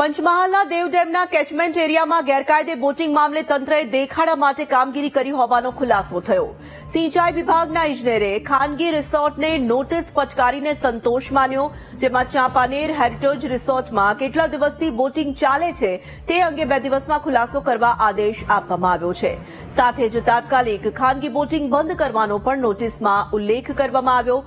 પંચમહાલના દેવ ડેમના કેચમેન્ટ એરિયામાં ગેરકાયદે બોટિંગ મામલે તંત્રએ દેખાડા માટે કામગીરી કરી હોવાનો ખુલાસો થયો. સિંચાઈ વિભાગના ઇજનેરે ખાનગી રિસોર્ટને નોટિસ ફટકારીને સંતોષ માન્યો, જેમાં ચાંપાનેર હેરિટેજ રિસોર્ટમાં કેટલા દિવસથી બોટિંગ ચાલે છે તે અંગે બે દિવસમાં ખુલાસો કરવા આદેશ આપવામાં આવ્યો છે. સાથે જ તાત્કાલિક ખાનગી બોટિંગ બંધ કરવાનો પણ નોટિસમાં ઉલ્લેખ કરવામાં આવ્યો.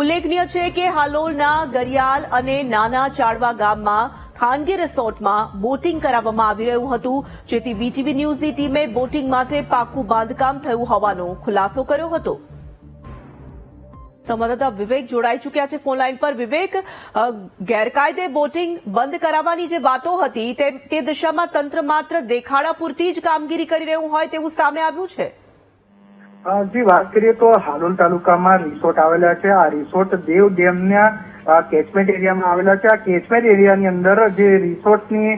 ઉલ્લેખનીય છે કે હાલોલના ગરિયાલ અને નાના ચાળવા ગામમાં ખાનગી રિસોર્ટમાં બોટિંગ કરાવવામાં આવી રહ્યું હતું, જેથી વીટીવી ન્યૂઝની ટીમે બોટિંગ માટે પાકું બાંધકામ થયું હોવાનો ખુલાસો કર્યો હતો. સંવાદદાતા વિવેક જોડાઈ ચૂક્યા છે ફોનલાઈન પર. વિવેક ગેરકાયદે બોટિંગ બંધ કરાવવાની જે વાતો હતી તે દિશામાં તંત્ર માત્ર દેખાડા પૂરતી જ કામગીરી કરી રહ્યું હોય તેવું સામે આવ્યું છે? જી, વાત કરીએ તો હાલોલ તાલુકામાં રિસોર્ટ આવેલા છે. આ રિસોર્ટ દેવ ડેમના કેચમેન્ટ એરિયામાં આવેલા છે. આ કેચમેન્ટ એરિયાની અંદર જે રિસોર્ટની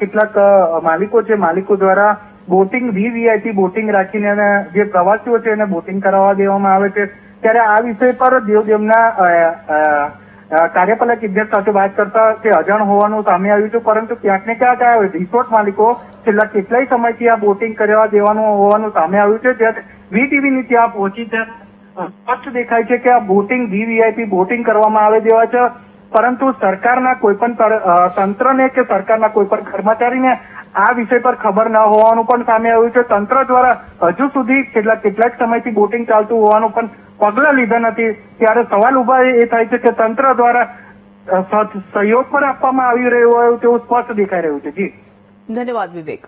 કેટલાક માલિકો છે માલિકો દ્વારા બોટિંગ વીવીઆઈપી બોટિંગ રાખીને અને જે પ્રવાસીઓ છે એને બોટિંગ કરાવવા દેવામાં આવે છે. ત્યારે આ વિષય પર દેવ ડેમના અ, અ, અ, કાર્યપાલક ઇજનેર સાથે વાત કરતા તે અજાણ હોવાનું સામે આવ્યું છે. પરંતુ ક્યાંક ને ક્યાંક આ રિસોર્ટ માલિકો છેલ્લા કેટલાય સમયથી આ બોટિંગ કરવા દેવાનું હોવાનું સામે આવ્યું છે. ત્યારે વીટીવીની ત્યાં પહોંચી ત્યારે સ્પષ્ટ દેખાય છે કે આ બોટિંગ વીવીઆઈપી બોટિંગ કરવામાં આવે દેવા છે, પરંતુ સરકારના કોઈ પણ તંત્રને કે સરકારના કોઈ પણ કર્મચારીને આ વિષય પર ખબર ન હોવાનું પણ સામે આવ્યું છે. તંત્ર દ્વારા હજુ સુધી કેટલા, કેટલાક સમયથી બોટિંગ ચાલતું હોવાનું પણ પગલાં લીધા નથી. ત્યારે સવાલ ઊભા એ થાય છે કે તંત્ર દ્વારા સહયોગ પણ આપવામાં આવી રહ્યો હોય તેવું સ્પષ્ટ દેખાઈ રહ્યું છે. જી. ધન્યવાદ વિવેક.